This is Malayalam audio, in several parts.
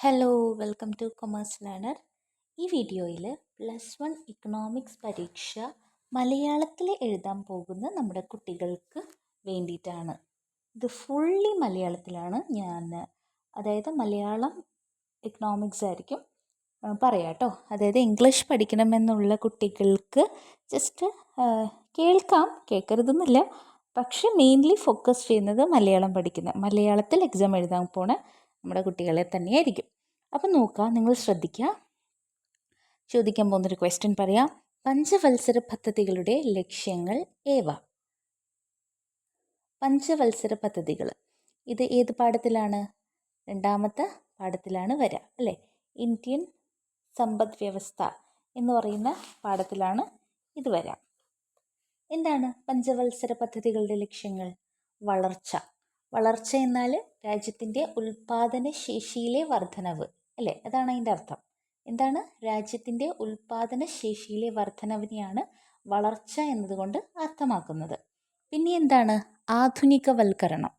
Hello welcome to commerce learner ഈ വീഡിയോയിൽ പ്ലസ് വൺ ഇക്കണോമിക്സ് പരീക്ഷ മലയാളത്തിൽ എഴുതാൻ പോകുന്ന നമ്മുടെ കുട്ടികൾക്ക് വേണ്ടിയിട്ടാണ്. ഇത് ഫുള്ളി മലയാളത്തിലാണ് ഞാൻ അതായത് മലയാളം ഇക്കണോമിക്സ് ആയിരിക്കും പറയാട്ടോ. അതായത് ഇംഗ്ലീഷ് പഠിക്കണമെന്നുള്ള കുട്ടികൾക്ക് ജസ്റ്റ് കേൾക്കാം കേൾക്കരുതെന്നില്ല. പക്ഷെ മെയിൻലി ഫോക്കസ് ചെയ്യുന്നത് മലയാളം പഠിക്കുന്ന മലയാളത്തിൽ എക്സാം എഴുതാൻ പോണ നമ്മുടെ കുട്ടികളെ തന്നെയായിരിക്കും. അപ്പം നോക്കുക നിങ്ങൾ ശ്രദ്ധിക്കുക ചോദിക്കാൻ പോകുന്നൊരു ക്വസ്റ്റ്യൻ പറയാം. പഞ്ചവത്സര പദ്ധതികളുടെ ലക്ഷ്യങ്ങൾ ഏവ? പഞ്ചവത്സര പദ്ധതികൾ. ഇത് ഏത് പാഠത്തിലാണ്? രണ്ടാമത്തെ പാഠത്തിലാണ് വരിക അല്ലേ? ഇന്ത്യൻ സമ്പദ് വ്യവസ്ഥ എന്ന് പറയുന്ന പാഠത്തിലാണ് ഇത് വരാം. എന്താണ് പഞ്ചവത്സര പദ്ധതികളുടെ ലക്ഷ്യങ്ങൾ? വളർച്ച. വളർച്ച എന്നാൽ രാജ്യത്തിന്റെ ഉൽപാദന ശേഷിയിലെ വർധനവ് അല്ലേ? അതാണ് അതിന്റെ അർത്ഥം. എന്താണ്? രാജ്യത്തിന്റെ ഉൽപാദന ശേഷിയിലെ വർധനവിനെയാണ് വളർച്ച എന്നതുകൊണ്ട് അർത്ഥമാക്കുന്നത്. പിന്നെ എന്താണ്? ആധുനികവൽക്കരണം.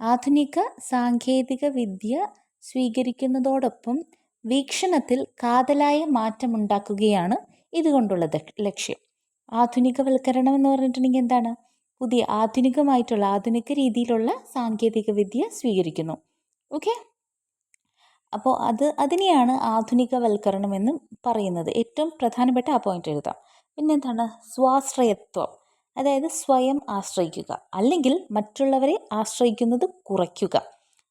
ആധുനിക സാങ്കേതിക വിദ്യ സ്വീകരിക്കുന്നതോടൊപ്പം വീക്ഷണത്തിൽ കാതലായ മാറ്റമുണ്ടാക്കുകയാണ് ഇതുകൊണ്ടുള്ള ദ- ലക്ഷ്യം. ആധുനികവൽക്കരണം എന്ന് പറഞ്ഞിട്ടുണ്ടെങ്കിൽ എന്താണ്? പുതിയ ആധുനികമായിട്ടുള്ള ആധുനിക രീതിയിലുള്ള സാങ്കേതിക വിദ്യ സ്വീകരിക്കുന്നു. ഓക്കെ? അപ്പോൾ അത് അതിനെയാണ് ആധുനികവൽക്കരണം എന്ന് പറയുന്നത്. ഏറ്റവും പ്രധാനപ്പെട്ട ആ പോയിന്റ് എഴുതാം. പിന്നെന്താണ്? സ്വാശ്രയത്വം. അതായത് സ്വയം ആശ്രയിക്കുക. അല്ലെങ്കിൽ മറ്റുള്ളവരെ ആശ്രയിക്കുന്നത് കുറയ്ക്കുക.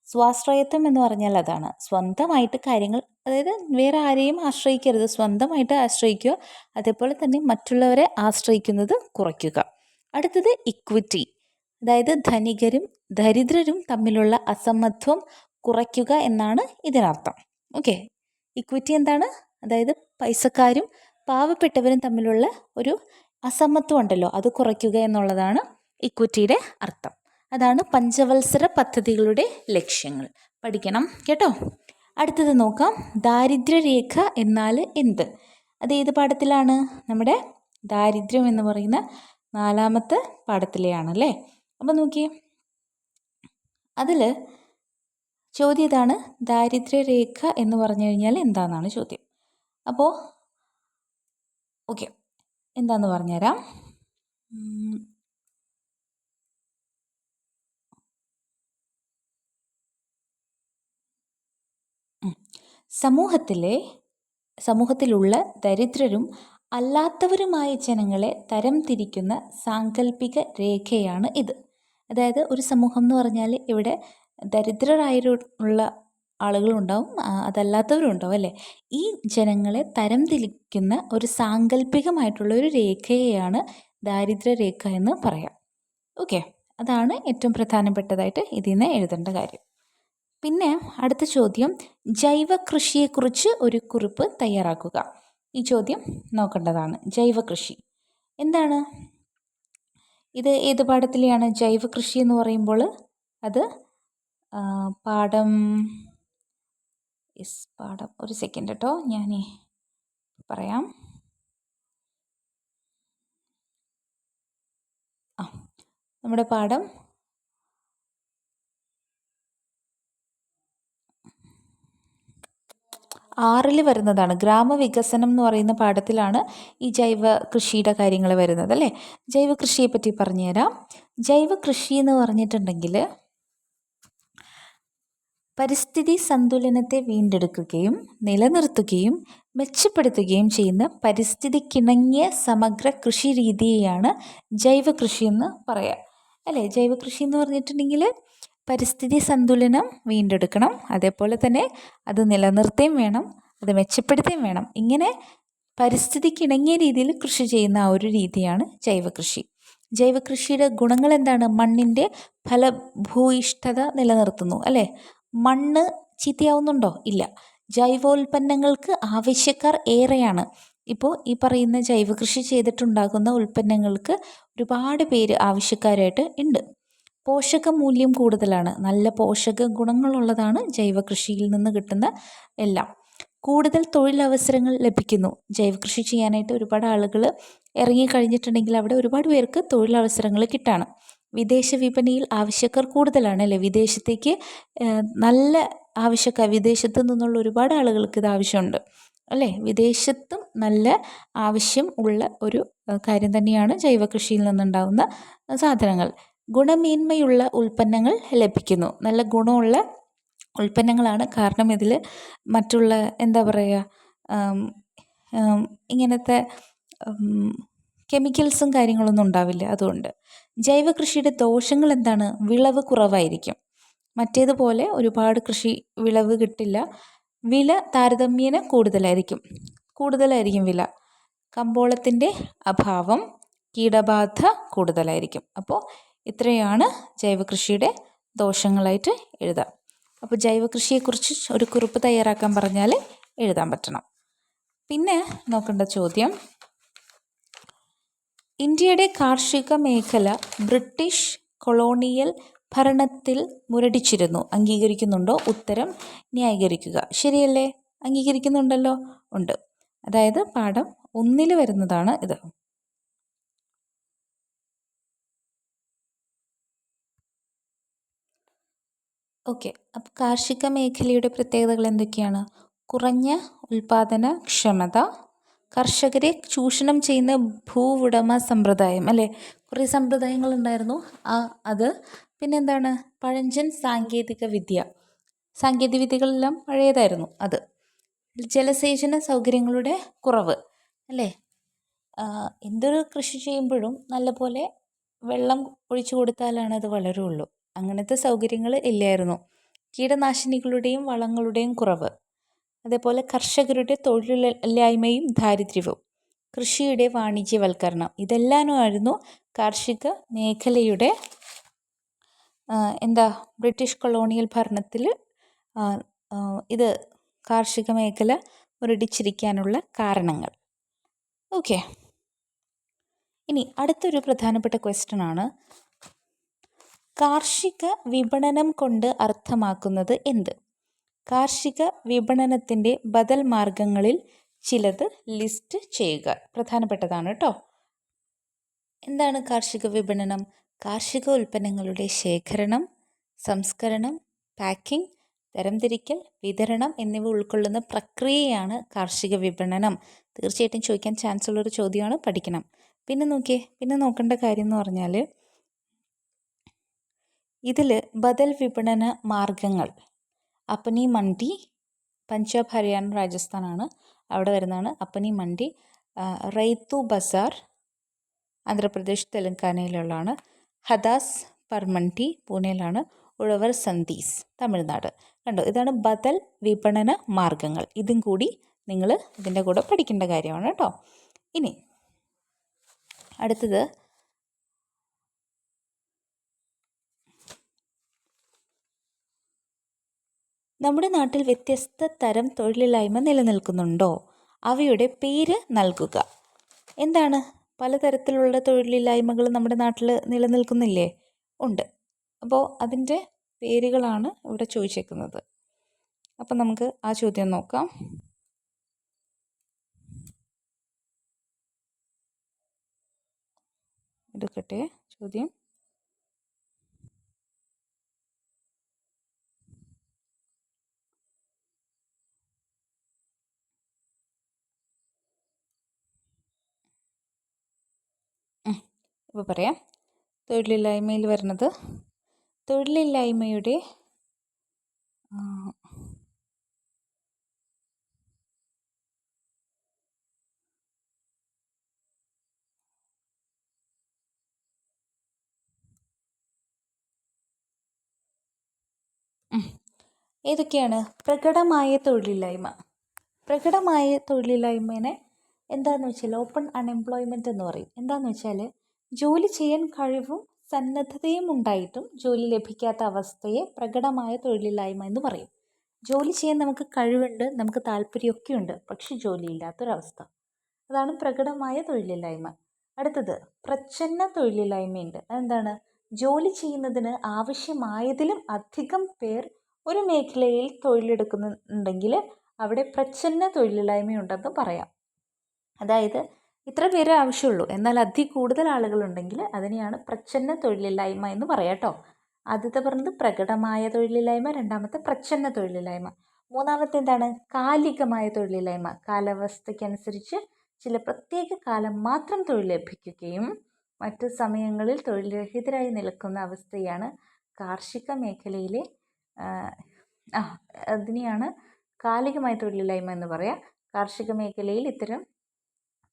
സ്വാശ്രയത്വം എന്ന് പറഞ്ഞാൽ അതാണ്. സ്വന്തമായിട്ട് കാര്യങ്ങൾ അതായത് വേറെ ആരെയും ആശ്രയിക്കരുത്. സ്വന്തമായിട്ട് ആശ്രയിക്കുക. അതേപോലെ തന്നെ മറ്റുള്ളവരെ ആശ്രയിക്കുന്നത് കുറയ്ക്കുക. അടുത്തത് ഇക്വിറ്റി അതായത് ധനികരും ദരിദ്രരും തമ്മിലുള്ള അസമത്വം കുറയ്ക്കുക എന്നാണ് ഇതിനർത്ഥം. ഓക്കെ ഇക്വിറ്റി എന്താണ്? അതായത് പൈസക്കാരും പാവപ്പെട്ടവരും തമ്മിലുള്ള ഒരു അസമത്വം ഉണ്ടല്ലോ അത് കുറയ്ക്കുക എന്നുള്ളതാണ് ഇക്വിറ്റിയുടെ അർത്ഥം. അതാണ് പഞ്ചവത്സര പദ്ധതികളുടെ ലക്ഷ്യങ്ങൾ. പഠിക്കണം കേട്ടോ? അടുത്തത് നോക്കാം. ദാരിദ്ര്യരേഖ എന്നാൽ എന്ത്? അത് ഏത് പാഠത്തിലാണ്? നമ്മുടെ ദാരിദ്ര്യം എന്ന് പറയുന്ന നാലാമത്തെ പാഠത്തിലെയാണ് അല്ലേ അപ്പം നോക്കിയേ. അതിൽ ചോദ്യം ഇതാണ്. ദാരിദ്ര്യരേഖ എന്ന് പറഞ്ഞു കഴിഞ്ഞാൽ എന്താണെന്നാണ് ചോദ്യം. അപ്പോൾ ഓക്കെ. എന്താന്ന് പറഞ്ഞുതരാം. സമൂഹത്തിലെ സമൂഹത്തിലുള്ള ദരിദ്രരും അല്ലാത്തവരുമായ ജനങ്ങളെ തരംതിരിക്കുന്ന സാങ്കല്പിക രേഖയാണ് ഇത്. അതായത് ഒരു സമൂഹം എന്ന് പറഞ്ഞാൽ ഇവിടെ ദരിദ്രരായുള്ള ആളുകളുണ്ടാവും അതല്ലാത്തവരുണ്ടാവും അല്ലേ? ഈ ജനങ്ങളെ തരംതിരിക്കുന്ന ഒരു സാങ്കല്പികമായിട്ടുള്ള ഒരു രേഖയെയാണ് ദാരിദ്ര്യരേഖ എന്ന് പറയാം. ഓക്കെ അതാണ് ഏറ്റവും പ്രധാനപ്പെട്ടതായിട്ട് ഇതിൽ നിന്ന് എഴുതേണ്ട കാര്യം. പിന്നെ അടുത്ത ചോദ്യം ജൈവ കൃഷിയെക്കുറിച്ച് ഒരു കുറിപ്പ് തയ്യാറാക്കുക. ഈ ചോദ്യം നോക്കേണ്ടതാണ്. ജൈവകൃഷി. എന്താണ്? ഇത് ഏത് പാഠത്തിലെയാണ് ജൈവകൃഷി എന്ന് പറയുമ്പോൾ അത് പാഠം യെസ് പാഠം. ഒരു സെക്കൻഡ് കേട്ടോ ഞാൻ പറയാം. ആ നമ്മുടെ പാഠം ആറിൽ വരുന്നതാണ്. ഗ്രാമവികസനം എന്ന് പറയുന്ന പാഠത്തിലാണ് ഈ ജൈവ കൃഷിയുടെ കാര്യങ്ങൾ വരുന്നത് അല്ലേ? ജൈവ കൃഷിയെ പറ്റി പറഞ്ഞുതരാം. ജൈവ കൃഷി എന്ന് പറഞ്ഞിട്ടുണ്ടെങ്കിൽ പരിസ്ഥിതി സന്തുലനത്തെ വീണ്ടെടുക്കുകയും നിലനിർത്തുകയും മെച്ചപ്പെടുത്തുകയും ചെയ്യുന്ന പരിസ്ഥിതിക്കിണങ്ങിയ സമഗ്ര കൃഷി രീതിയെയാണ് ജൈവ കൃഷി എന്ന് പറയുക അല്ലേ? ജൈവ കൃഷി എന്ന് പറഞ്ഞിട്ടുണ്ടെങ്കിൽ പരിസ്ഥിതി സന്തുലനം വീണ്ടെടുക്കണം. അതേപോലെ തന്നെ അത് നിലനിർത്തുകയും വേണം അത് മെച്ചപ്പെടുത്തുകയും വേണം. ഇങ്ങനെ പരിസ്ഥിതിക്കിണങ്ങിയ രീതിയിൽ കൃഷി ചെയ്യുന്ന ആ ഒരു രീതിയാണ് ജൈവകൃഷി. ജൈവകൃഷിയുടെ ഗുണങ്ങൾ എന്താണ്? മണ്ണിന്റെ ഫലഭൂയിഷ്ഠത നിലനിർത്തുന്നു അല്ലേ? മണ്ണ് ചീത്തയാവുന്നുണ്ടോ? ഇല്ല. ജൈവോൽപ്പന്നങ്ങൾക്ക് ആവശ്യക്കാർ ഏറെയാണ്. ഇപ്പോൾ ഈ പറയുന്ന ജൈവകൃഷി ചെയ്തിട്ടുണ്ടാകുന്ന ഉൽപ്പന്നങ്ങൾക്ക് ഒരുപാട് പേര് ആവശ്യക്കാരായിട്ട് ഉണ്ട്. പോഷക മൂല്യം കൂടുതലാണ്. നല്ല പോഷക ഗുണങ്ങളുള്ളതാണ് ജൈവ കൃഷിയിൽ നിന്ന് കിട്ടുന്ന എല്ലാം. കൂടുതൽ തൊഴിലവസരങ്ങൾ ലഭിക്കുന്നു. ജൈവ കൃഷി ചെയ്യാനായിട്ട് ഒരുപാട് ആളുകൾ ഇറങ്ങിക്കഴിഞ്ഞിട്ടുണ്ടെങ്കിൽ അവിടെ ഒരുപാട് പേർക്ക് തൊഴിലവസരങ്ങൾ കിട്ടാണ്. വിദേശ വിപണിയിൽ ആവശ്യക്കാർ കൂടുതലാണ് അല്ലേ? വിദേശത്തേക്ക് നല്ല ആവശ്യക്കാർ വിദേശത്ത് നിന്നുള്ള ഒരുപാട് ആളുകൾക്ക് ഇത് ആവശ്യമുണ്ട് അല്ലേ? വിദേശത്തും നല്ല ആവശ്യം ഉള്ള ഒരു കാര്യം തന്നെയാണ് ജൈവ കൃഷിയിൽ നിന്നുണ്ടാകുന്ന സാധനങ്ങൾ. ഗുണമേന്മയുള്ള ഉൽപ്പന്നങ്ങൾ ലഭിക്കുന്നു. നല്ല ഗുണമുള്ള ഉൽപ്പന്നങ്ങളാണ്. കാരണം ഇതിൽ മറ്റുള്ള എന്താ പറയുക ഇങ്ങനത്തെ കെമിക്കൽസും കാര്യങ്ങളൊന്നും ഉണ്ടാവില്ല അതുകൊണ്ട്. ജൈവകൃഷിയുടെ ദോഷങ്ങൾ എന്താണ്? വിളവ് കുറവായിരിക്കും. മറ്റേതുപോലെ ഒരുപാട് കൃഷി വിളവ് കിട്ടില്ല. വില താരതമ്യേന കൂടുതലായിരിക്കും. കൂടുതലായിരിക്കും വില. കമ്പോളത്തിന്റെ അഭാവം കീടബാധ കൂടുതലായിരിക്കും. അപ്പോൾ ഇത്രയാണ് ജൈവകൃഷിയുടെ ദോഷങ്ങളായിട്ട് എഴുതാം. അപ്പോൾ ജൈവകൃഷിയെക്കുറിച്ച് ഒരു കുറിപ്പ് തയ്യാറാക്കാൻ പറഞ്ഞാൽ എഴുതാൻ പറ്റണം. പിന്നെ നോക്കേണ്ട ചോദ്യം. ഇന്ത്യയുടെ കാർഷിക മേഖല ബ്രിട്ടീഷ് കൊളോണിയൽ ഭരണത്തിൽ മുരടിച്ചിരുന്നു. അംഗീകരിക്കുന്നുണ്ടോ? ഉത്തരം ന്യായീകരിക്കുക. ശരിയല്ലേ? അംഗീകരിക്കുന്നുണ്ടല്ലോ? ഉണ്ട്. അതായത് പാഠം ഒന്നിൽ വരുന്നതാണ് ഇത്. ഓക്കെ. അപ്പോൾ കാർഷിക മേഖലയുടെ പ്രത്യേകതകൾ എന്തൊക്കെയാണ്? കുറഞ്ഞ ഉൽപാദന ക്ഷമത കർഷകരെ ചൂഷണം ചെയ്യുന്ന ഭൂ ഉടമ സമ്പ്രദായം അല്ലേ? കുറേ സമ്പ്രദായങ്ങൾ ഉണ്ടായിരുന്നു. ആ അത്. പിന്നെന്താണ് പഴഞ്ചൻ സാങ്കേതിക വിദ്യ. സാങ്കേതിക വിദ്യകളെല്ലാം പഴയതായിരുന്നു അത്. ജലസേചന സൗകര്യങ്ങളുടെ കുറവ് അല്ലേ? എന്തൊരു കൃഷി ചെയ്യുമ്പോഴും നല്ലപോലെ വെള്ളം ഒഴിച്ചു കൊടുത്താലാണ് അത് വളരുള്ളൂ. അങ്ങനത്തെ സൗകര്യങ്ങൾ ഇല്ലായിരുന്നു. കീടനാശിനികളുടെയും വളങ്ങളുടെയും കുറവ്. അതേപോലെ കർഷകരുടെ തൊഴിലില്ലായ്മയും ദാരിദ്ര്യവും. കൃഷിയുടെ വാണിജ്യവൽക്കരണം. ഇതെല്ലാമായിരുന്നു കാർഷിക മേഖലയുടെ എന്താ ബ്രിട്ടീഷ് കൊളോണിയൽ ഭരണത്തിൽ ഇത് കാർഷിക മേഖല മുരടിച്ചിരിക്കാനുള്ള കാരണങ്ങൾ. ഓക്കെ. ഇനി അടുത്തൊരു പ്രധാനപ്പെട്ട ക്വസ്റ്റ്യൻ ആണ് കാർഷിക വിപണനം കൊണ്ട് അർത്ഥമാക്കുന്നത് എന്ത്? കാർഷിക വിപണനത്തിന്റെ ബദൽ മാർഗങ്ങളിൽ ചിലത് ലിസ്റ്റ് ചെയ്യുക. പ്രധാനപ്പെട്ടതാണ് കേട്ടോ എന്താണ് കാർഷിക വിപണനം? കാർഷിക ഉൽപ്പന്നങ്ങളുടെ ശേഖരണം സംസ്കരണം പാക്കിംഗ് തരംതിരിക്കൽ വിതരണം എന്നിവ ഉൾക്കൊള്ളുന്ന പ്രക്രിയയാണ് കാർഷിക വിപണനം. തീർച്ചയായിട്ടും ചോദിക്കാൻ ചാൻസ് ഉള്ളൊരു ചോദ്യമാണ്. പഠിക്കണം. പിന്നെ നോക്കിയേ. പിന്നെ നോക്കേണ്ട കാര്യം എന്ന് പറഞ്ഞാൽ ഇതിൽ ബദൽ വിപണന മാർഗങ്ങൾ. അപ്പനി മണ്ടി പഞ്ചാബ് ഹരിയാന രാജസ്ഥാനാണ്. അവിടെ വരുന്നതാണ് അപ്പനി മണ്ടി റൈത്തു ബസാർ ആന്ധ്രാപ്രദേശ് തെലങ്കാനയിലുള്ളതാണ്. ഹദാസ് പർമണ്ടി പൂനെയിലാണ്. ഉഴവർ സന്ദീസ് തമിഴ്നാട്. കണ്ടോ? ഇതാണ് ബദൽ വിപണന മാർഗങ്ങൾ. ഇതും കൂടി നിങ്ങൾ ഇതിന്റെ കൂടെ പഠിക്കേണ്ട കാര്യമാണ് കേട്ടോ. ഇനി അടുത്തത് നമ്മുടെ നാട്ടിൽ വ്യത്യസ്ത തരം തൊഴിലില്ലായ്മ നിലനിൽക്കുന്നുണ്ടോ? അവയുടെ പേര് നൽകുക. എന്താണ്? പലതരത്തിലുള്ള തൊഴിലില്ലായ്മകൾ നമ്മുടെ നാട്ടിൽ നിലനിൽക്കുന്നില്ലേ? ഉണ്ട്. അപ്പോൾ അതിന്റെ പേരുകളാണ് ഇവിടെ ചോദിച്ചേക്കുന്നത്. അപ്പം നമുക്ക് ആ ചോദ്യം നോക്കാം. എടുക്കട്ടെ ചോദ്യം. ഇപ്പോൾ പറയാം. തൊഴിലില്ലായ്മയിൽ വരുന്നത് തൊഴിലില്ലായ്മയുടെ ഏതൊക്കെയാണ്? പ്രകടമായ തൊഴിലില്ലായ്മ. പ്രകടമായ തൊഴിലില്ലായ്മേനെ എന്താണെന്ന് വെച്ചാൽ ഓപ്പൺ അൺഎംപ്ലോയ്മെന്റ് എന്ന് പറയും. എന്താണെന്ന് വെച്ചാൽ ജോലി ചെയ്യാൻ കഴിവും സന്നദ്ധതയും ഉണ്ടായിട്ടും ജോലി ലഭിക്കാത്ത അവസ്ഥയെ പ്രകടമായ തൊഴിലില്ലായ്മ എന്ന് പറയും. ജോലി ചെയ്യാൻ നമുക്ക് കഴിവുണ്ട് നമുക്ക് താല്പര്യമൊക്കെ ഉണ്ട് പക്ഷെ ജോലിയില്ലാത്തൊരവസ്ഥ. അതാണ് പ്രകടമായ തൊഴിലില്ലായ്മ. അടുത്തത് പ്രച്ഛന്ന തൊഴിലില്ലായ്മയുണ്ട്. അതെന്താണ്? ജോലി ചെയ്യുന്നതിന് ആവശ്യമായതിലും അധികം പേർ ഒരു മേഖലയിൽ തൊഴിലെടുക്കുന്നുണ്ടെങ്കിൽ അവിടെ പ്രച്ഛന്ന തൊഴിലില്ലായ്മയുണ്ടെന്ന് പറയാം. അതായത് ഇത്ര പേരെ ആവശ്യമുള്ളൂ. എന്നാൽ അതി കൂടുതൽ ആളുകളുണ്ടെങ്കിൽ അതിനെയാണ് പ്രച്ഛന്ന തൊഴിലില്ലായ്മ എന്ന് പറയാം കേട്ടോ. ആദ്യത്തെ പറഞ്ഞത് പ്രകടമായ തൊഴിലില്ലായ്മ രണ്ടാമത്തെ പ്രച്ഛന്ന തൊഴിലില്ലായ്മ. മൂന്നാമത്തെ എന്താണ്? കാലികമായ തൊഴിലില്ലായ്മ. കാലാവസ്ഥയ്ക്കനുസരിച്ച് ചില പ്രത്യേക കാലം മാത്രം തൊഴിൽ ലഭിക്കുകയും മറ്റു സമയങ്ങളിൽ തൊഴിൽ രഹിതരായി നിൽക്കുന്ന അവസ്ഥയാണ് കാർഷിക മേഖലയിലെ അതിനെയാണ് കാലികമായ തൊഴിലില്ലായ്മ എന്ന് പറയാം. കാർഷിക മേഖലയിൽ ഇത്തരം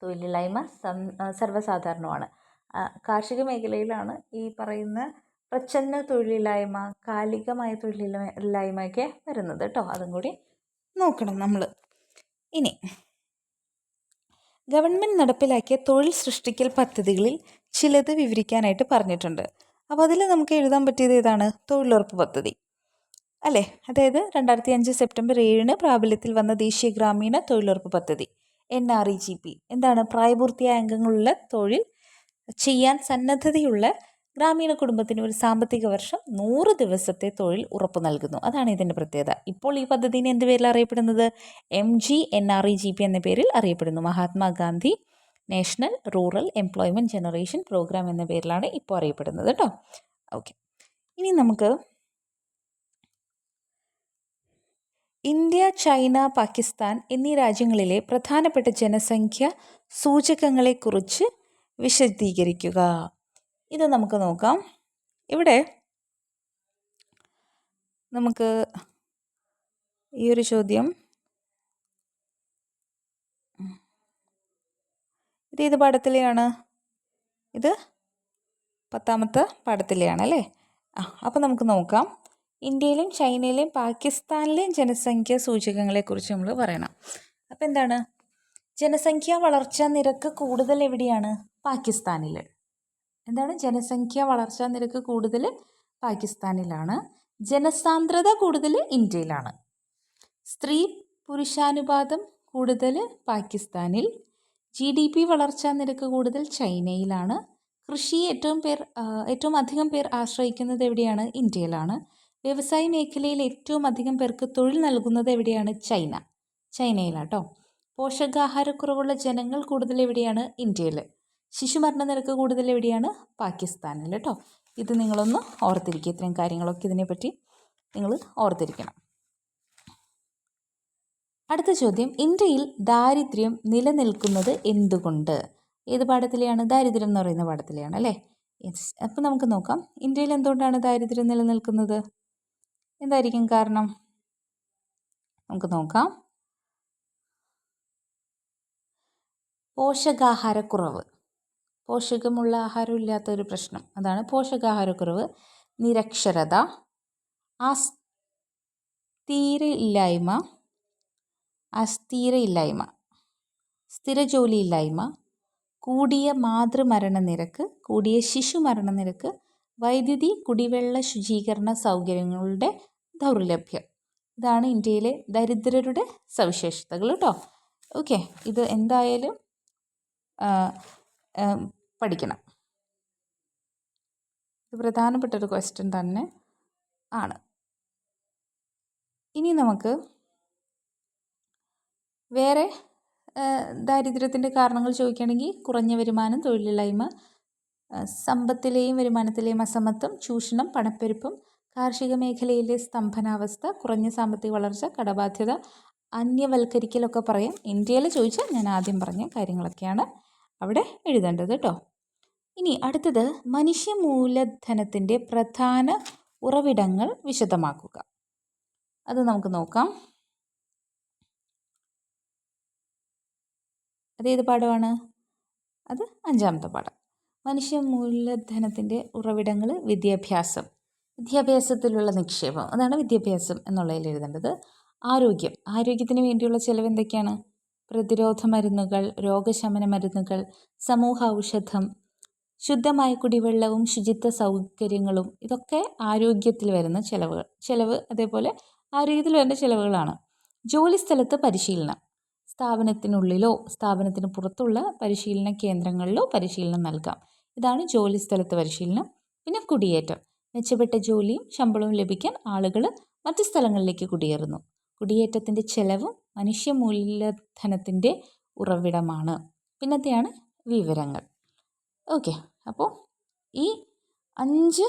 തൊഴിലില്ലായ്മ സർവസാധാരണമാണ്. കാർഷിക മേഖലയിലാണ് ഈ പറയുന്ന പ്രച്ഛന്ന തൊഴിലില്ലായ്മ കാലികമായ തൊഴിലില്ലായ്മയൊക്കെ വരുന്നത് കേട്ടോ അതും കൂടി നോക്കണം നമ്മൾ ഇനി ഗവൺമെന്റ് നടപ്പിലാക്കിയ തൊഴിൽ സൃഷ്ടിക്കൽ പദ്ധതികളിൽ ചിലത് വിവരിക്കാനായിട്ട് പറഞ്ഞിട്ടുണ്ട്. അപ്പോൾ അതിൽ നമുക്ക് എഴുതാൻ പറ്റിയത് ഏതാണ്? തൊഴിലുറപ്പ് പദ്ധതി. അല്ലേ? അതായത് രണ്ടായിരത്തി അഞ്ച് സെപ്റ്റംബർ ഏഴിന് പ്രാബല്യത്തിൽ വന്ന ദേശീയ ഗ്രാമീണ തൊഴിലുറപ്പ് പദ്ധതി. N R E G P. എന്താണ് പ്രായപൂർത്തിയായ അംഗങ്ങളുള്ള തൊഴിൽ ചെയ്യാൻ സന്നദ്ധതയുള്ള ഗ്രാമീണ കുടുംബത്തിന് ഒരു സാമ്പത്തിക വർഷം നൂറ് ദിവസത്തെ തൊഴിൽ ഉറപ്പ് നൽകുന്നു. അതാണ് ഇതിന്റെ പ്രത്യേകത. ഇപ്പോൾ ഈ പദ്ധതിനെ എന്ത് പേരിൽ അറിയപ്പെടുന്നത്? M G N R E G P എന്ന പേരിൽ അറിയപ്പെടുന്നു. Mahatma Gandhi national rural employment generation programme എന്ന പേരിലാണ് ഇപ്പോൾ അറിയപ്പെടുന്നത് കേട്ടോ. ഓക്കെ. ഇനി നമുക്ക് ഇന്ത്യ ചൈന പാകിസ്ഥാൻ എന്നീ രാജ്യങ്ങളിലെ പ്രധാനപ്പെട്ട ജനസംഖ്യ സൂചകങ്ങളെക്കുറിച്ച് വിശദീകരിക്കുക. ഇത് നമുക്ക് നോക്കാം. ഇവിടെ നമുക്ക് ഈ ഒരു ചോദ്യം. ഇത് ഏത് പാഠത്തിലെയാണ്? ഇത് പത്താമത്തെ പാഠത്തിലെയാണ് അല്ലേ? ആ അപ്പോൾ നമുക്ക് നോക്കാം. ഇന്ത്യയിലും ചൈനയിലെയും പാകിസ്ഥാനിലെയും ജനസംഖ്യ സൂചകങ്ങളെക്കുറിച്ച് നമ്മൾ പറയണം. അപ്പോൾ എന്താണ്? ജനസംഖ്യ വളർച്ചാ നിരക്ക് കൂടുതൽ എവിടെയാണ്? പാകിസ്ഥാനിൽ എന്താണ്? ജനസംഖ്യ വളർച്ചാ നിരക്ക് കൂടുതൽ പാകിസ്ഥാനിലാണ്. ജനസാന്ദ്രത കൂടുതൽ ഇന്ത്യയിലാണ്. സ്ത്രീ പുരുഷാനുപാതം കൂടുതൽ പാകിസ്ഥാനിൽ. ജി ഡി പി വളർച്ചാ നിരക്ക് കൂടുതൽ ചൈനയിലാണ്. കൃഷി ഏറ്റവും പേർ ഏറ്റവും അധികം പേർ ആശ്രയിക്കുന്നത് എവിടെയാണ്? ഇന്ത്യയിലാണ്. വ്യവസായ മേഖലയിൽ ഏറ്റവും അധികം പേർക്ക് തൊഴിൽ നൽകുന്നത് എവിടെയാണ്? ചൈന. ചൈനയിലാട്ടോ. പോഷകാഹാരക്കുറവുള്ള ജനങ്ങൾ കൂടുതൽ എവിടെയാണ്? ഇന്ത്യയിൽ ശിശുമരണ നിരക്ക് കൂടുതൽ എവിടെയാണ്? പാകിസ്ഥാനിൽ കേട്ടോ ഇത് നിങ്ങളൊന്ന് ഓർത്തിരിക്കുക. ഇത്രയും കാര്യങ്ങളൊക്കെ ഇതിനെപ്പറ്റി നിങ്ങൾ ഓർത്തിരിക്കണം. അടുത്ത ചോദ്യം. ഇന്ത്യയിൽ ദാരിദ്ര്യം നിലനിൽക്കുന്നത് എന്തുകൊണ്ട്? ഏത് പാഠത്തിലെയാണ്? ദാരിദ്ര്യം എന്ന് പറയുന്ന പാഠത്തിലെയാണ് അല്ലേ? യെസ് അപ്പോൾ നമുക്ക് നോക്കാം. ഇന്ത്യയിൽ എന്തുകൊണ്ടാണ് ദാരിദ്ര്യം നിലനിൽക്കുന്നത്? എന്തായിരിക്കും കാരണം? നമുക്ക് നോക്കാം. പോഷകാഹാരക്കുറവ്. പോഷകമുള്ള ആഹാരം ഇല്ലാത്ത ഒരു പ്രശ്നം. അതാണ് പോഷകാഹാരക്കുറവ്. നിരക്ഷരത. അസ്ഥിരയില്ലായ്മ. അസ്ഥിരയില്ലായ്മ. സ്ഥിരജോലിയില്ലായ്മ. കൂടിയ മാതൃമരണ നിരക്ക് കൂടിയ ശിശു മരണനിരക്ക് വൈദ്യുതി കുടിവെള്ള ശുചീകരണ സൗകര്യങ്ങളുടെ ദൗർലഭ്യം. ഇതാണ് ഇന്ത്യയിലെ ദരിദ്രരുടെ സവിശേഷതകൾ കേട്ടോ ഓക്കെ ഇത് എന്തായാലും പഠിക്കണം. ഇത് പ്രധാനപ്പെട്ട ഒരു ക്വസ്റ്റ്യൻ തന്നെ ആണ്. ഇനി നമുക്ക് വേറെ ദാരിദ്ര്യത്തിന്റെ കാരണങ്ങൾ ചോദിക്കുകയാണെങ്കിൽ കുറഞ്ഞ വരുമാനം തൊഴിലില്ലായ്മ സമ്പത്തിലെയും വരുമാനത്തിലെയും അസമത്വം ചൂഷണം പണപ്പെരുപ്പം കാർഷിക മേഖലയിലെ സ്തംഭനാവസ്ഥ കുറഞ്ഞ സാമ്പത്തിക വളർച്ച കടബാധ്യത അന്യവൽക്കരിക്കലൊക്കെ പറയാം. ഇന്ത്യയിൽ ചോദിച്ചാൽ ഞാൻ ആദ്യം പറഞ്ഞ കാര്യങ്ങളൊക്കെയാണ് അവിടെ എഴുതേണ്ടത് കേട്ടോ ഇനി അടുത്തത് മനുഷ്യ മൂലധനത്തിന്റെ പ്രധാന ഉറവിടങ്ങൾ വിശദമാക്കുക. അത് നമുക്ക് നോക്കാം. അതേത് പാഠമാണ്? അത് അഞ്ചാമത്തെ പാഠം. മനുഷ്യ മൂലധനത്തിന്റെ ഉറവിടങ്ങൾ വിദ്യാഭ്യാസം. വിദ്യാഭ്യാസത്തിലുള്ള നിക്ഷേപം. അതാണ് വിദ്യാഭ്യാസം എന്നുള്ളതിൽ എഴുതേണ്ടത്. ആരോഗ്യം. ആരോഗ്യത്തിന് വേണ്ടിയുള്ള ചിലവ് എന്തൊക്കെയാണ്? പ്രതിരോധ മരുന്നുകൾ രോഗശമന മരുന്നുകൾ സമൂഹ ഔഷധം ശുദ്ധമായ കുടിവെള്ളവും ശുചിത്വ സൗകര്യങ്ങളും. ഇതൊക്കെ ആരോഗ്യത്തിൽ വരുന്ന ചിലവുകൾ. ചിലവ് അതേപോലെ ആരോഗ്യത്തിൽ വരുന്ന ചിലവുകളാണ്. ജോലി സ്ഥലത്ത് പരിശീലനം. സ്ഥാപനത്തിനുള്ളിലോ സ്ഥാപനത്തിന് പുറത്തുള്ള പരിശീലന കേന്ദ്രങ്ങളിലോ പരിശീലനം നൽകാം. ഇതാണ് ജോലി സ്ഥലത്ത് പരിശീലനം. പിന്നെ കുടിയേറ്റം. മെച്ചപ്പെട്ട ജോലിയും ശമ്പളവും ലഭിക്കാൻ ആളുകൾ മറ്റു സ്ഥലങ്ങളിലേക്ക് കുടിയേറുന്നു. കുടിയേറ്റത്തിന്റെ ചെലവും മനുഷ്യമൂലധനത്തിന്റെ ഉറവിടമാണ്. പിന്നത്തെയാണ് വിവരങ്ങൾ. ഓക്കെ അപ്പോൾ ഈ അഞ്ച്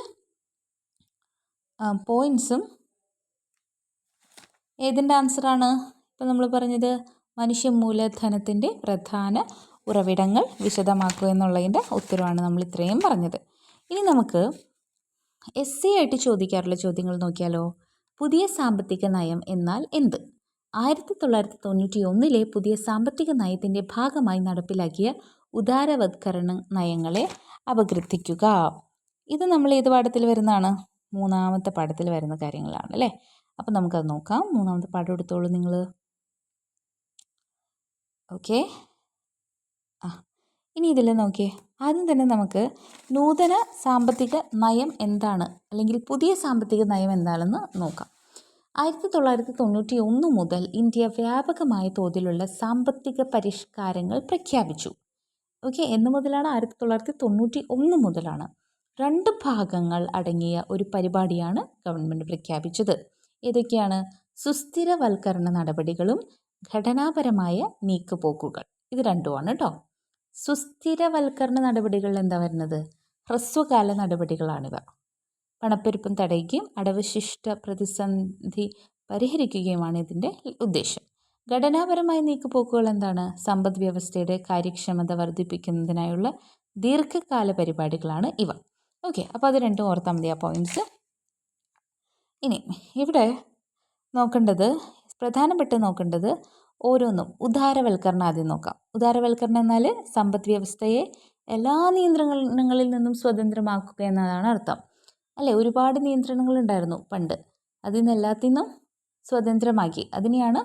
പോയിൻസും ഏതിന്റെ ആൻസറാണ് ഇപ്പം നമ്മൾ പറഞ്ഞത് മനുഷ്യ മൂലധനത്തിന്റെ പ്രധാന ഉറവിടങ്ങൾ വിശദമാക്കുക എന്നുള്ളതിന്റെ ഉത്തരവാണ് നമ്മൾ ഇത്രയും പറഞ്ഞത്. ഇനി നമുക്ക് എസ് സി ആയിട്ട് ചോദിക്കാറുള്ള ചോദ്യങ്ങൾ നോക്കിയാലോ? പുതിയ സാമ്പത്തിക നയം എന്നാൽ എന്ത്? ആയിരത്തി തൊള്ളായിരത്തി തൊണ്ണൂറ്റി ഒന്നിലെ പുതിയ സാമ്പത്തിക നയത്തിന്റെ ഭാഗമായി നടപ്പിലാക്കിയ ഉദാരവത്കരണ നയങ്ങളെ അപഗ്രഥിക്കുക. ഇത് നമ്മൾ ഏത് പാഠത്തിൽ വരുന്നതാണ്? മൂന്നാമത്തെ പാഠത്തിൽ വരുന്ന കാര്യങ്ങളാണ് അല്ലേ? അപ്പം നമുക്കത് നോക്കാം. മൂന്നാമത്തെ പാഠം എടുത്തോളൂ നിങ്ങൾ ഓക്കെ. ആ ഇനി ഇതിൽ നോക്കിയേ. ആദ്യം തന്നെ നമുക്ക് നൂതന സാമ്പത്തിക നയം എന്താണ്? അല്ലെങ്കിൽ പുതിയ സാമ്പത്തിക നയം എന്താണെന്ന് നോക്കാം. ആയിരത്തി തൊള്ളായിരത്തി തൊണ്ണൂറ്റി ഒന്ന് മുതൽ ഇന്ത്യ വ്യാപകമായ തോതിലുള്ള സാമ്പത്തിക പരിഷ്കാരങ്ങൾ പ്രഖ്യാപിച്ചു. ഓക്കെ എന്ന് മുതലാണ് ആയിരത്തി തൊള്ളായിരത്തി തൊണ്ണൂറ്റി ഒന്ന് മുതലാണ് രണ്ട് ഭാഗങ്ങൾ അടങ്ങിയ ഒരു പരിപാടിയാണ് ഗവൺമെന്റ് പ്രഖ്യാപിച്ചത്. ഏതൊക്കെയാണ്? സുസ്ഥിരവൽക്കരണ നടപടികളും ഘടനാപരമായ നീക്കുപോക്കുകൾ. ഇത് രണ്ടുമാണ് കേട്ടോ സുസ്ഥിരവൽക്കരണ നടപടികൾ എന്താ വരുന്നത്? ഹ്രസ്വകാല നടപടികളാണിവ. പണപ്പെരുപ്പം തടയുകയും അടവശിഷ്ട പ്രതിസന്ധി പരിഹരിക്കുകയുമാണ് ഇതിന്റെ ഉദ്ദേശം. ഘടനാപരമായ നീക്കുപോക്കുകൾ എന്താണ്? സമ്പദ് വ്യവസ്ഥയുടെ കാര്യക്ഷമത വർദ്ധിപ്പിക്കുന്നതിനായുള്ള ദീർഘകാല പരിപാടികളാണ് ഇവ. ഓക്കെ അപ്പോൾ അത് രണ്ടും ഓർത്താൽ മതി ആ പോയിന്റ്സ് ഇനി ഇവിടെ നോക്കേണ്ടത് പ്രധാനപ്പെട്ട് നോക്കേണ്ടത് ഓരോന്നും. ഉദാരവൽക്കരണം ആദ്യം നോക്കാം. ഉദാരവൽക്കരണം എന്നാൽ സമ്പദ് വ്യവസ്ഥയെ എല്ലാ നിയന്ത്രണങ്ങളിൽ നിന്നും സ്വതന്ത്രമാക്കുക എന്നതാണ് അർത്ഥം. അല്ലേ? ഒരുപാട് നിയന്ത്രണങ്ങൾ ഉണ്ടായിരുന്നു പണ്ട്. അതിൽ നിന്ന് നിന്നും സ്വതന്ത്രമാക്കി. അതിനെയാണ്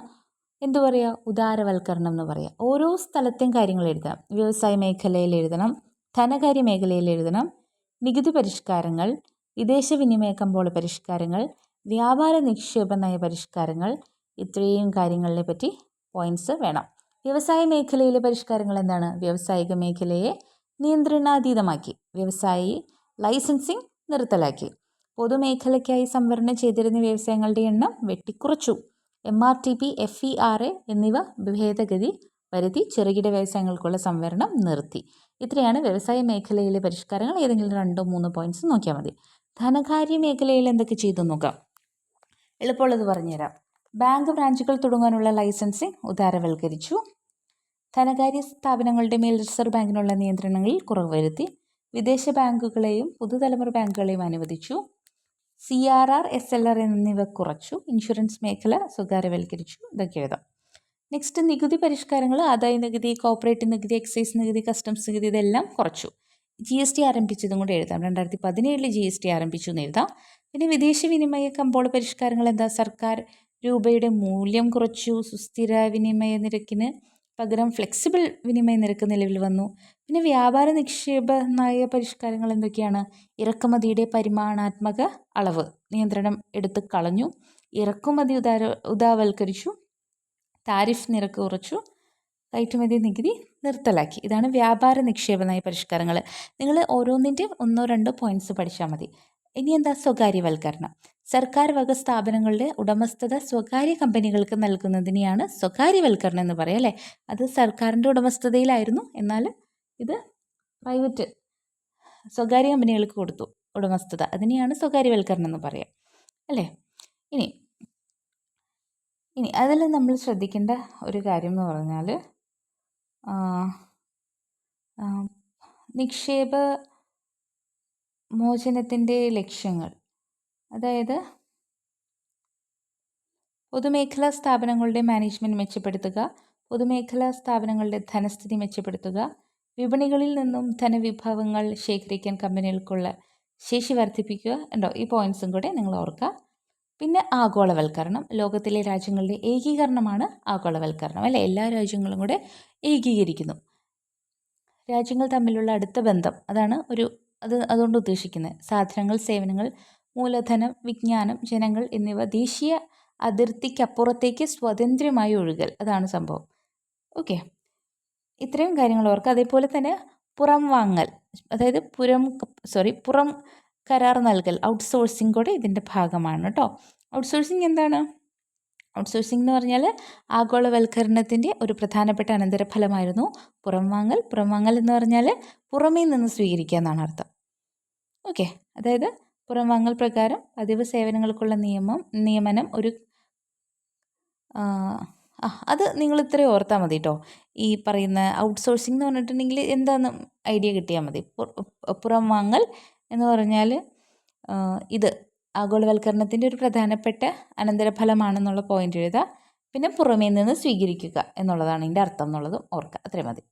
എന്തു പറയുക ഉദാരവൽക്കരണം എന്ന് പറയുക ഓരോ സ്ഥലത്തെയും കാര്യങ്ങൾ എഴുതണം വ്യവസായ മേഖലയിൽ എഴുതണം ധനകാര്യ മേഖലയിൽ എഴുതണം നികുതി പരിഷ്കാരങ്ങൾ വിദേശ വിനിമയ കമ്പോള പരിഷ്കാരങ്ങൾ വ്യാപാര നിക്ഷേപ നയ പരിഷ്കാരങ്ങൾ ഇത്രയും കാര്യങ്ങളെ പറ്റി പോയിന്റ്സ് വേണം. വ്യവസായ മേഖലയിലെ പരിഷ്കാരങ്ങൾ എന്താണ്? വ്യാവസായിക മേഖലയെ നിയന്ത്രണാതീതമാക്കി. വ്യവസായി ലൈസൻസിങ് നിർത്തലാക്കി. പൊതുമേഖലയ്ക്കായി സംവരണം ചെയ്തിരുന്ന വ്യവസായങ്ങളുടെ എണ്ണം വെട്ടിക്കുറച്ചു. M R T P F E R A എന്നിവ ഭേദഗതി വരുത്തി ചെറുകിട വ്യവസായങ്ങൾക്കുള്ള സംവരണം നിർത്തി. ഇത്രയാണ് വ്യവസായ മേഖലയിലെ പരിഷ്കാരങ്ങൾ. ഏതെങ്കിലും രണ്ടോ മൂന്നോ പോയിന്റ്സ് നോക്കിയാൽ മതി. ധനകാര്യ മേഖലയിൽ എന്തൊക്കെ ചെയ്തു നോക്കാം? എളുപ്പമുള്ളത് പറഞ്ഞുതരാം. ബാങ്ക് ബ്രാഞ്ചുകൾ തുടങ്ങാനുള്ള ലൈസൻസിംഗ് ഉദാരവൽക്കരിച്ചു. ധനകാര്യ സ്ഥാപനങ്ങളുടെ മേൽ റിസർവ് ബാങ്കിനുള്ള നിയന്ത്രണങ്ങളിൽ കുറവ് വരുത്തി. വിദേശ ബാങ്കുകളെയും പുതുതലമുറ ബാങ്കുകളെയും അനുവദിച്ചു. C R R S L R എന്നിവ കുറച്ചു. ഇൻഷുറൻസ് മേഖല സ്വകാര്യവൽക്കരിച്ചു ഇതൊക്കെ എഴുതാം നെക്സ്റ്റ് നികുതി പരിഷ്കാരങ്ങൾ ആദായ നികുതി കോപ്പറേറ്റീവ് നികുതി എക്സൈസ് നികുതി കസ്റ്റംസ് നികുതി ഇതെല്ലാം കുറച്ചു. ജി എസ് ടി ആരംഭിച്ചതും കൂടെ എഴുതാം. രണ്ടായിരത്തി പതിനേഴിൽ ജി എസ് ടി ആരംഭിച്ചു എന്ന് എഴുതാം. പിന്നെ വിദേശ വിനിമയ കമ്പോള പരിഷ്കാരങ്ങൾ എന്താ? സർക്കാർ രൂപയുടെ മൂല്യം കുറച്ചു സുസ്ഥിര വിനിമയ നിരക്കിന് പകരം ഫ്ലെക്സിബിൾ വിനിമയ നിരക്ക് നിലവിൽ വന്നു. പിന്നെ വ്യാപാര നിക്ഷേപ നയ പരിഷ്കാരങ്ങൾ എന്തൊക്കെയാണ്? ഇറക്കുമതിയുടെ പരിമാണാത്മക അളവ് നിയന്ത്രണം എടുത്ത് കളഞ്ഞു ഇറക്കുമതി ഉദാര ഉദാവൽക്കരിച്ചു താരിഫ് നിരക്ക് കുറച്ചു കയറ്റുമതി നികുതി നിർത്തലാക്കി. ഇതാണ് വ്യാപാര നിക്ഷേപ നയ പരിഷ്കാരങ്ങൾ. നിങ്ങൾ ഓരോന്നിന്റെയും ഒന്നോ രണ്ടോ പോയിന്റ്സ് പഠിച്ചാൽ മതി. ഇനി എന്താ സ്വകാര്യവൽക്കരണം? സർക്കാർ വക സ്ഥാപനങ്ങളുടെ ഉടമസ്ഥത സ്വകാര്യ കമ്പനികൾക്ക് നൽകുന്നതിനെയാണ് സ്വകാര്യവൽക്കരണം എന്ന് പറയുക അല്ലേ? അത് സർക്കാരിന്റെ ഉടമസ്ഥതയിലായിരുന്നു. എന്നാൽ ഇത് പ്രൈവറ്റ് സ്വകാര്യ കമ്പനികൾക്ക് കൊടുത്തു ഉടമസ്ഥത. അതിനെയാണ് സ്വകാര്യവൽക്കരണം എന്ന് പറയുക അല്ലേ? ഇനി ഇനി അതിൽ നമ്മൾ ശ്രദ്ധിക്കേണ്ട ഒരു കാര്യം എന്ന് പറഞ്ഞാൽ നിക്ഷേപ മോചനത്തിന്റെ ലക്ഷ്യങ്ങൾ. അതായത് പൊതുമേഖലാ സ്ഥാപനങ്ങളുടെ മാനേജ്മെന്റ് മെച്ചപ്പെടുത്തുക പൊതുമേഖലാ സ്ഥാപനങ്ങളുടെ ധനസ്ഥിതി മെച്ചപ്പെടുത്തുക വിപണികളിൽ നിന്നും ധനവിഭവങ്ങൾ ശേഖരിക്കാൻ കമ്പനികൾക്കുള്ള ശേഷി വർദ്ധിപ്പിക്കുക ഉണ്ടോ? ഈ പോയിന്റ്സും കൂടെ നിങ്ങൾ ഓർക്കുക. പിന്നെ ആഗോളവൽക്കരണം. ലോകത്തിലെ രാജ്യങ്ങളുടെ ഏകീകരണമാണ് ആഗോളവൽക്കരണം അല്ലെ? എല്ലാ രാജ്യങ്ങളും കൂടെ ഏകീകരിക്കുന്നു. രാജ്യങ്ങൾ തമ്മിലുള്ള അടുത്ത ബന്ധം അതാണ് ഒരു അത് അതുകൊണ്ട് ഉദ്ദേശിക്കുന്നത് സാധനങ്ങൾ സേവനങ്ങൾ മൂലധനം വിജ്ഞാനം ജനങ്ങൾ എന്നിവ ദേശീയ അതിർത്തിക്കപ്പുറത്തേക്ക് സ്വതന്ത്രമായി ഒഴുകൽ. അതാണ് സംഭവം. ഓക്കെ. ഇത്രയും കാര്യങ്ങൾ ഓർക്കുക. അതേപോലെ തന്നെ പുറം വാങ്ങൽ. അതായത് പുറം സോറി പുറം കരാർ നൽകൽ ഔട്ട്സോഴ്സിംഗ് കൂടെ ഇതിന്റെ ഭാഗമാണ് കേട്ടോ ഔട്ട്സോഴ്സിംഗ് എന്താണ്? ഔട്ട്സോഴ്സിംഗ് എന്ന് പറഞ്ഞാൽ ആഗോളവൽക്കരണത്തിന്റെ ഒരു പ്രധാനപ്പെട്ട അനന്തരഫലമായിരുന്നു. പുറം വാങ്ങൽ പുറം വാങ്ങൽ എന്ന് പറഞ്ഞാൽ പുറമേ നിന്ന് സ്വീകരിക്കുക എന്നാണ് അർത്ഥം. ഓക്കെ അതായത് പുറം വാങ്ങൽ പ്രകാരം പതിവ് സേവനങ്ങൾക്കുള്ള നിയമം നിയമനം ഒരു അത് നിങ്ങൾ ഇത്രയും ഓർത്താൽ മതി കേട്ടോ ഈ പറയുന്ന ഔട്ട്സോഴ്സിംഗ് എന്ന് പറഞ്ഞിട്ടുണ്ടെങ്കിൽ എന്താണെന്ന് ഐഡിയ കിട്ടിയാൽ മതി. പുറം വാങ്ങൽ എന്ന് പറഞ്ഞാൽ ഇത് ആഗോളവൽക്കരണത്തിന്റെ ഒരു പ്രധാനപ്പെട്ട അനന്തരഫലമാണെന്നുള്ള പോയിന്റ് എഴുതുക. പിന്നെ പുറമേ നിന്ന് സ്വീകരിക്കുക എന്നുള്ളതാണ് ഇതിന്റെ അർത്ഥം എന്നുള്ളതും ഓർക്കുക. അത്രയും മതി.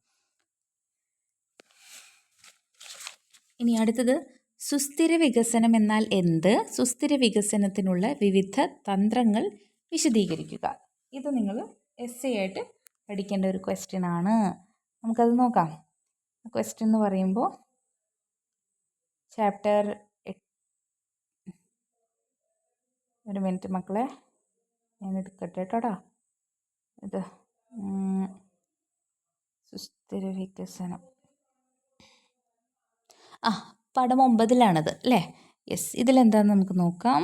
ഇനി അടുത്തത് സുസ്ഥിര വികസനം എന്നാൽ എന്ത്? സുസ്ഥിര വികസനത്തിനുള്ള വിവിധ തന്ത്രങ്ങൾ വിശദീകരിക്കുക. ഇത് നിങ്ങൾ എസ് എ ആയിട്ട് പഠിക്കേണ്ട ഒരു ക്വസ്റ്റ്യൻ ആണ്. നമുക്കത് നോക്കാം. ക്വസ്റ്റ്യൻ എന്ന് പറയുമ്പോൾ ചാപ്റ്റർ ഒരു മിനിറ്റ് മക്കളെ. ഞാൻ എടുക്കട്ടെ കേട്ടോടാ ഇത് സുസ്ഥിര വികസനം. ആ പടം ഒമ്പതിലാണത് അല്ലേ? യെസ് ഇതിലെന്താന്ന് നമുക്ക് നോക്കാം.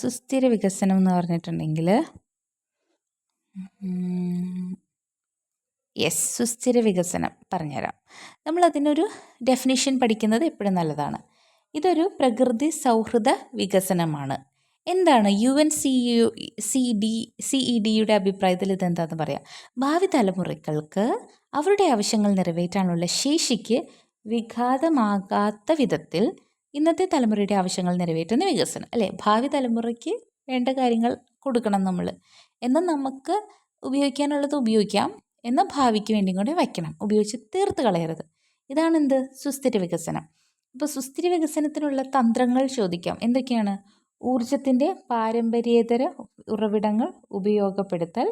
സുസ്ഥിര വികസനം എന്ന് പറഞ്ഞിട്ടുണ്ടെങ്കിൽ യെസ് സുസ്ഥിര വികസനം പറഞ്ഞുതരാം. നമ്മൾ അതിനൊരു ഡെഫിനിഷൻ പഠിക്കുന്നത് എപ്പോഴും നല്ലതാണ്. ഇതൊരു പ്രകൃതി സൗഹൃദ വികസനമാണ്. എന്താണ് U N C U C D C E ഡിയുടെ അഭിപ്രായത്തിൽ ഇതെന്താണെന്ന് പറയാം? ഭാവി തലമുറകൾക്ക് അവരുടെ ആവശ്യങ്ങൾ നിറവേറ്റാനുള്ള ശേഷിക്ക് വിഘാതമാകാത്ത വിധത്തിൽ ഇന്നത്തെ തലമുറയുടെ ആവശ്യങ്ങൾ നിറവേറ്റുന്ന വികസനം. അല്ലേ? ഭാവി തലമുറയ്ക്ക് വേണ്ട കാര്യങ്ങൾ കൊടുക്കണം നമ്മൾ എന്നാൽ നമുക്ക് ഉപയോഗിക്കാനുള്ളത് ഉപയോഗിക്കാം. എന്നാൽ ഭാവിക്ക് വേണ്ടിയും കൂടെ വയ്ക്കണം. ഉപയോഗിച്ച് തീർത്ത് കളയരുത്. ഇതാണ് എന്ത് സുസ്ഥിര വികസനം. ഇപ്പോൾ സുസ്ഥിര വികസനത്തിനുള്ള തന്ത്രങ്ങൾ ചോദിക്കാം. എന്തൊക്കെയാണ്? ഊർജത്തിന്റെ പാരമ്പര്യേതര ഉറവിടങ്ങൾ ഉപയോഗപ്പെടുത്തൽ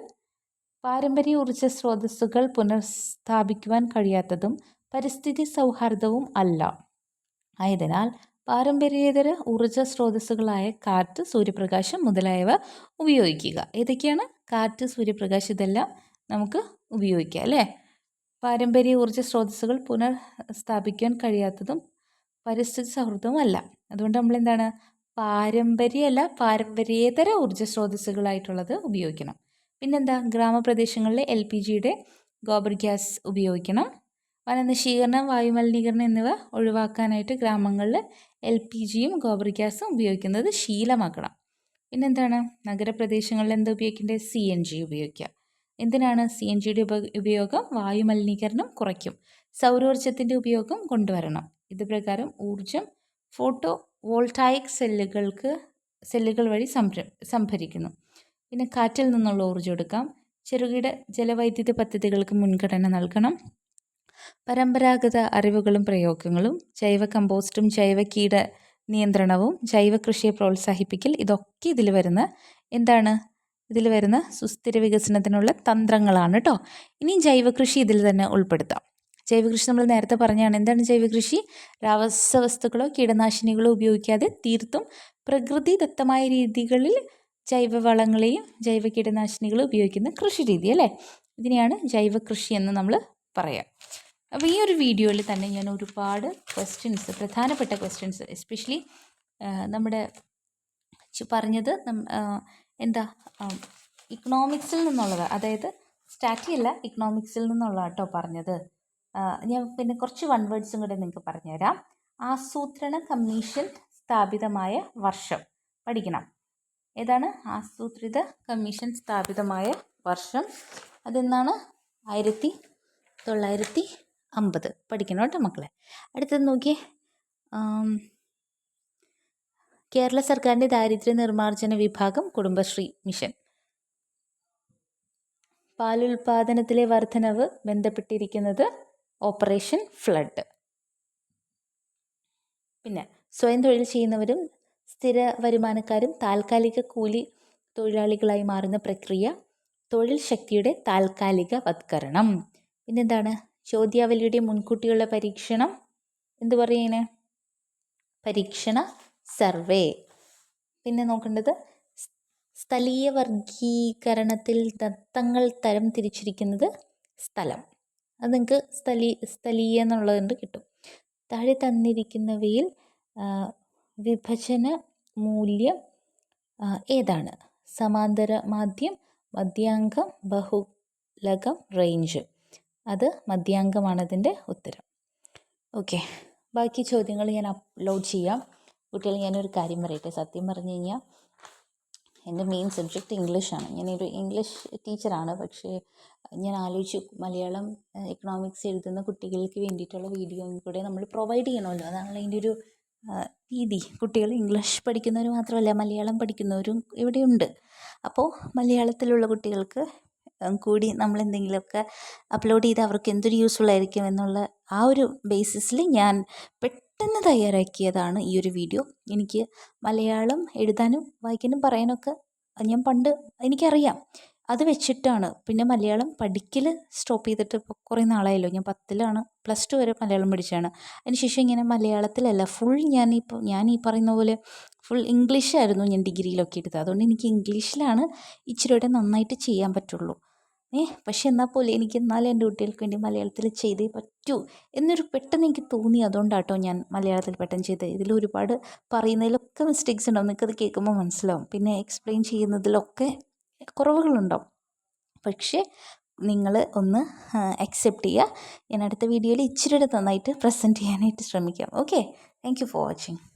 പാരമ്പര്യ ഊർജ സ്രോതസ്സുകൾ പുനഃസ്ഥാപിക്കുവാൻ കഴിയാത്തതും പരിസ്ഥിതി സൗഹാർദ്ദവും അല്ല. ആയതിനാൽ പാരമ്പര്യേതര ഊർജ സ്രോതസ്സുകളായ കാറ്റ് സൂര്യപ്രകാശം മുതലായവ ഉപയോഗിക്കുക. ഏതൊക്കെയാണ്? കാറ്റ് സൂര്യപ്രകാശം ഇതെല്ലാം നമുക്ക് ഉപയോഗിക്കാം അല്ലേ? പാരമ്പര്യ ഊർജ സ്രോതസ്സുകൾ പുനഃസ്ഥാപിക്കാൻ കഴിയാത്തതും പരിസ്ഥിതി സൗഹൃദവുമല്ല അതുകൊണ്ട് നമ്മൾ എന്താണ് പാരമ്പര്യമല്ല പാരമ്പര്യേതര ഊർജ സ്രോതസ്സുകളായിട്ടുള്ളത് ഉപയോഗിക്കണം. പിന്നെന്താ? ഗ്രാമപ്രദേശങ്ങളിലെ എൽ പി ജിയുടെ ഗോബർ ഗ്യാസ് ഉപയോഗിക്കണം. വനനശീകരണം വായുമലിനീകരണം എന്നിവ ഒഴിവാക്കാനായിട്ട് ഗ്രാമങ്ങളിൽ എൽ പി ജിയും ഗോബർ ഗ്യാസും ഉപയോഗിക്കുന്നത് ശീലമാക്കണം. പിന്നെന്താണ്? നഗരപ്രദേശങ്ങളിൽ എന്താ ഉപയോഗിക്കേണ്ടത്? സി എൻ ജി ഉപയോഗിക്കുക. എന്തിനാണ്? സി എൻ ജിയുടെ ഉപയോഗം വായുമലിനീകരണം കുറയ്ക്കും. സൗരോർജത്തിന്റെ ഉപയോഗം കൊണ്ടുവരണം. ഇത് പ്രകാരം ഊർജം ഫോട്ടോ വോൾട്ടായിക് സെല്ലുകൾക്ക് സെല്ലുകൾ വഴി സംഭര സംഭരിക്കുന്നു. പിന്നെ കാറ്റിൽ നിന്നുള്ള ഊർജം എടുക്കാം. ചെറുകിട ജലവൈദ്യുത പദ്ധതികൾക്ക് മുൻഗണന നൽകണം. പരമ്പരാഗത അറിവുകളും പ്രയോഗങ്ങളും ജൈവ കമ്പോസ്റ്റും ജൈവ കീട നിയന്ത്രണവും ജൈവ കൃഷിയെ പ്രോത്സാഹിപ്പിക്കൽ ഇതൊക്കെ ഇതിൽ വരുന്ന എന്താണ്? ഇതിൽ വരുന്ന സുസ്ഥിര വികസനത്തിനുള്ള തന്ത്രങ്ങളാണ് കേട്ടോ ഇനി ജൈവ കൃഷി ഇതിൽ തന്നെ ഉൾപ്പെടുത്താം. ജൈവ കൃഷി നമ്മൾ നേരത്തെ പറഞ്ഞാണ്. എന്താണ് ജൈവകൃഷി? രാസവസ്തുക്കളോ കീടനാശിനികളോ ഉപയോഗിക്കാതെ തീർത്തും പ്രകൃതിദത്തമായ രീതികളിൽ ജൈവവളങ്ങളെയും ജൈവ കീടനാശിനികളും ഉപയോഗിക്കുന്ന കൃഷി രീതി അല്ലേ? ഇതിനെയാണ് ജൈവ കൃഷി എന്ന് നമ്മൾ പറയാം. അപ്പോൾ ഈ ഒരു വീഡിയോയിൽ തന്നെ ഞാൻ ഒരുപാട് ക്വസ്റ്റ്യൻസ് പ്രധാനപ്പെട്ട ക്വസ്റ്റ്യൻസ് എസ്പെഷ്യലി നമ്മുടെ പറഞ്ഞത് എന്താ ഇക്കണോമിക്സിൽ നിന്നുള്ളത്. അതായത് സ്റ്റാറ്റി അല്ല ഇക്കണോമിക്സിൽ നിന്നുള്ള കേട്ടോ പറഞ്ഞത്. ഞാൻ പിന്നെ കുറച്ച് വൺ വേർഡ്സും കൂടെ നിങ്ങൾക്ക് പറഞ്ഞുതരാം. ആസൂത്രണ കമ്മീഷൻ സ്ഥാപിതമായ വർഷം. പഠിക്കണം. ഏതാണ്? ആസൂത്രിത കമ്മീഷൻ സ്ഥാപിതമായ വർഷം. അതെന്നാണ് ആയിരത്തി തൊള്ളായിരത്തി അമ്പത്. പഠിക്കണം കേട്ടോ മക്കളെ. അടുത്തത് നോക്കിയേ. കേരള സർക്കാരിന്റെ ദാരിദ്ര്യ നിർമ്മാർജന വിഭാഗം കുടുംബശ്രീ മിഷൻ. പാലുൽപാദനത്തിലെ വർധനവ് ബന്ധപ്പെട്ടിരിക്കുന്നത് ഓപ്പറേഷൻ ഫ്ലഡ്. പിന്നെ സ്വയം തൊഴിൽ ചെയ്യുന്നവരും സ്ഥിര വരുമാനക്കാരും താൽക്കാലിക കൂലി തൊഴിലാളികളായി മാറുന്ന പ്രക്രിയ തൊഴിൽ ശക്തിയുടെ താൽക്കാലിക വത്കരണം. പിന്നെന്താണ്? ചോദ്യാവലിയുടെ മുൻകൂട്ടിയുള്ള പരീക്ഷണം. എന്ത് പറയുന്നത് പരീക്ഷണ സർവേ. പിന്നെ നോക്കേണ്ടത് സ്ഥലീയ വർഗീകരണത്തിൽ ദത്തങ്ങൾ തരം തിരിച്ചിരിക്കുന്നത് സ്ഥലം. അത് നിങ്ങൾക്ക് സ്ഥലീ സ്ഥലീയ എന്നുള്ളതുകൊണ്ട് കിട്ടും. താഴെ തന്നിരിക്കുന്നവയിൽ വിഭജന മൂല്യം ഏതാണ്? സമാന്തര മാധ്യം മധ്യാങ്കം ബഹുലകം റേഞ്ച്. അത് മധ്യാങ്കമാണ് അതിന്റെ ഉത്തരം. ഓക്കെ. ബാക്കി ചോദ്യങ്ങൾ ഞാൻ അപ്ലോഡ് ചെയ്യാം. കുട്ടികൾ ഞാനൊരു കാര്യം പറയട്ടെ. സത്യം പറഞ്ഞു കഴിഞ്ഞാൽ എന്റെ മെയിൻ സബ്ജക്റ്റ് ഇംഗ്ലീഷാണ്. ഞാനൊരു ഇംഗ്ലീഷ് ടീച്ചറാണ്. പക്ഷേ ഞാൻ ആലോചിച്ചു മലയാളം എക്കണോമിക്സ് എഴുതുന്ന കുട്ടികൾക്ക് വേണ്ടിയിട്ടുള്ള വീഡിയോയും കൂടെ നമ്മൾ പ്രൊവൈഡ് ചെയ്യണമല്ലോ. അതാണല്ലോ അതിന്റെ ഒരു രീതി. കുട്ടികൾ ഇംഗ്ലീഷ് പഠിക്കുന്നവർ മാത്രമല്ല മലയാളം പഠിക്കുന്നവരും ഇവിടെയുണ്ട്. അപ്പോൾ മലയാളത്തിലുള്ള കുട്ടികൾക്ക് കൂടി നമ്മൾ എന്തെങ്കിലുമൊക്കെ അപ്ലോഡ് ചെയ്ത് അവർക്ക് എന്തൊരു യൂസ്ഫുൾ ആയിരിക്കും എന്നുള്ള ആ ഒരു ബേസിസിൽ ഞാൻ പെട്ടെന്ന് തയ്യാറാക്കിയതാണ് ഈ ഒരു വീഡിയോ. എനിക്ക് മലയാളം എഴുതാനും വായിക്കാനും പറയാനൊക്കെ ഞാൻ പണ്ട് എനിക്കറിയാം. അത് വെച്ചിട്ടാണ്. പിന്നെ മലയാളം പഠിക്കൽ സ്റ്റോപ്പ് ചെയ്തിട്ട് ഇപ്പോൾ കുറേ നാളായല്ലോ. ഞാൻ പത്തിലാണ് പ്ലസ് ടു വരെ മലയാളം പഠിച്ചതാണ്. അതിനുശേഷം ഇങ്ങനെ മലയാളത്തിലല്ല ഫുൾ ഞാൻ ഇപ്പോൾ ഞാൻ ഈ പറയുന്ന പോലെ ഫുൾ ഇംഗ്ലീഷായിരുന്നു ഞാൻ ഡിഗ്രിയിലൊക്കെ എടുത്തത്. അതുകൊണ്ട് എനിക്ക് ഇംഗ്ലീഷിലാണ് ഇച്ചിരിയുടെ നന്നായിട്ട് ചെയ്യാൻ പറ്റുള്ളൂ. ഏ പക്ഷെ എന്നാൽ പോലും എനിക്ക് എന്നാലും എന്റെ കുട്ടികൾക്ക് വേണ്ടി മലയാളത്തിൽ ചെയ്തേ പറ്റൂ എന്നൊരു പെട്ടെന്ന് എനിക്ക് തോന്നി അതുകൊണ്ടാട്ടോ ഞാൻ മലയാളത്തിൽ പെട്ടെന്ന് ചെയ്തത് ഇതിൽ ഒരുപാട് പറയുന്നതിലൊക്കെ മിസ്റ്റേക്സ് ഉണ്ടാവും. നിങ്ങൾക്കത് കേൾക്കുമ്പോൾ മനസ്സിലാവും. പിന്നെ എക്സ്പ്ലെയിൻ ചെയ്യുന്നതിലൊക്കെ കുറവുകളുണ്ടാവും. പക്ഷേ നിങ്ങൾ ഒന്ന് അക്സെപ്റ്റ് ചെയ്യുക. ഞാൻ അടുത്ത വീഡിയോയിൽ ഇച്ചിരി നന്നായിട്ട് പ്രസന്റ് ചെയ്യാനായിട്ട് ശ്രമിക്കാം. Okay thank you for watching